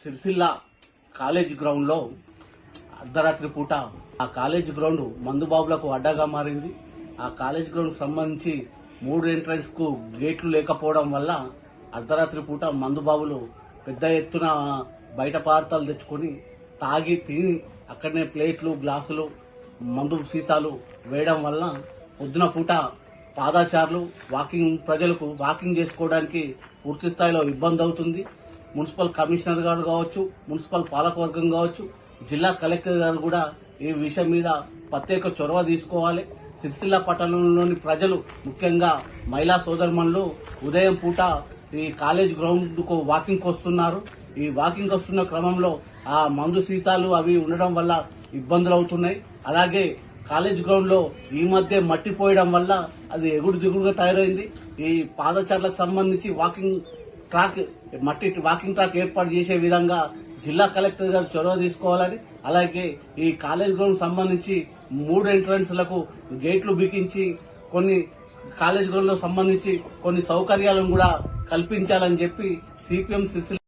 Sircilla college గ్రౌండ్లో అర్ధరాత్రి పూట ఆ కాలేజ్ గ్రౌండ్ మందుబాబులకు అడ్డగా మారింది. ఆ కాలేజ్ గ్రౌండ్ సంబంధించి మూడు ఎంట్రన్స్కు గేట్లు లేకపోవడం వల్ల అర్ధరాత్రి పూట మందుబాబులు పెద్ద ఎత్తున బయట పదార్థాలు తెచ్చుకొని తాగి తిని అక్కడనే ప్లేట్లు గ్లాసులు మందు సీసాలు వేయడం వల్ల పొద్దున పూట పాదాచారులు వాకింగ్ ప్రజలకు వాకింగ్ చేసుకోవడానికి పూర్తి స్థాయిలో ఇబ్బంది అవుతుంది. మున్సిపల్ కమిషనర్ గారు కావచ్చు మున్సిపల్ పాలకవర్గం కావచ్చు జిల్లా కలెక్టర్ గారు కూడా ఈ విషయం మీద ప్రత్యేక చొరవ తీసుకోవాలి. సిరిసిల్ల పట్టణంలోని ప్రజలు ముఖ్యంగా మహిళా సోదరుమణులు ఉదయం పూట ఈ కాలేజ్ గ్రౌండ్కు వాకింగ్కి వస్తున్నారు. ఈ వాకింగ్ వస్తున్న క్రమంలో ఆ మందు సీసాలు అవి ఉండడం వల్ల ఇబ్బందులు అవుతున్నాయి. అలాగే కాలేజ్ గ్రౌండ్లో ఈ మధ్య మట్టి పోయడం వల్ల అది ఎగుడు దిగుడుగా తయారైంది. ఈ పాదచారులకు సంబంధించి వాకింగ్ ట్రాక్ మట్టి వాకింగ్ ట్రాక్ ఏర్పాటు చేసే విధంగా జిల్లా కలెక్టర్ గారు చొరవ తీసుకోవాలని అలాగే ఈ కాలేజ్ గ్రౌండ్ సంబంధించి మూడు ఎంట్రన్స్లకు గేట్లు బిగించి కొన్ని కాలేజ్ గ్రౌండ్లకు సంబంధించి కొన్ని సౌకర్యాలను కూడా కల్పించాలని చెప్పి సిపిఎం సిరిసిల్ల